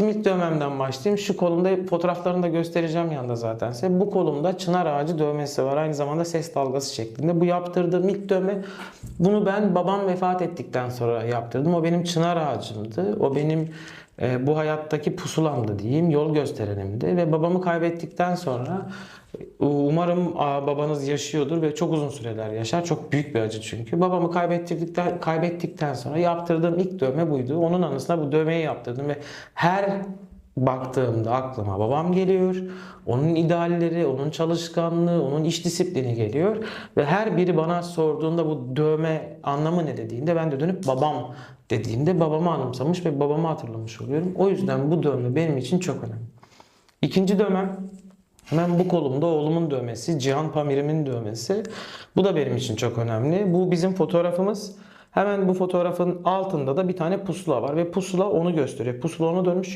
ilk dövmemden başlayayım. Şu kolumda fotoğraflarını da göstereceğim yanında zaten size. Bu kolumda çınar ağacı dövmesi var. Aynı zamanda ses dalgası şeklinde. Bu yaptırdığım ilk dövme bunu ben babam vefat ettikten sonra yaptırdım. O benim çınar ağacımdı. O benim e, bu hayattaki pusulamdı diyeyim. Yol gösterenimdi. Ve babamı kaybettikten sonra umarım babanız yaşıyordur ve çok uzun süreler yaşar. Çok büyük bir acı çünkü. Babamı kaybettikten, kaybettikten sonra yaptırdığım ilk dövme buydu. Onun anısına bu dövmeyi yaptırdım ve her baktığımda aklıma babam geliyor. Onun idealleri, onun çalışkanlığı, onun iş disiplini geliyor. Ve her biri bana sorduğunda bu dövme anlamı ne dediğinde ben de dönüp babam dediğimde babamı anımsamış ve babamı hatırlamış oluyorum. O yüzden bu dövme benim için çok önemli. İkinci dövmem hemen bu kolumda oğlumun dövmesi, Cihan Pamir'imin dövmesi. Bu da benim için çok önemli. Bu bizim fotoğrafımız. Hemen bu fotoğrafın altında da bir tane pusula var ve pusula onu gösteriyor. Pusula onu dönmüş çünkü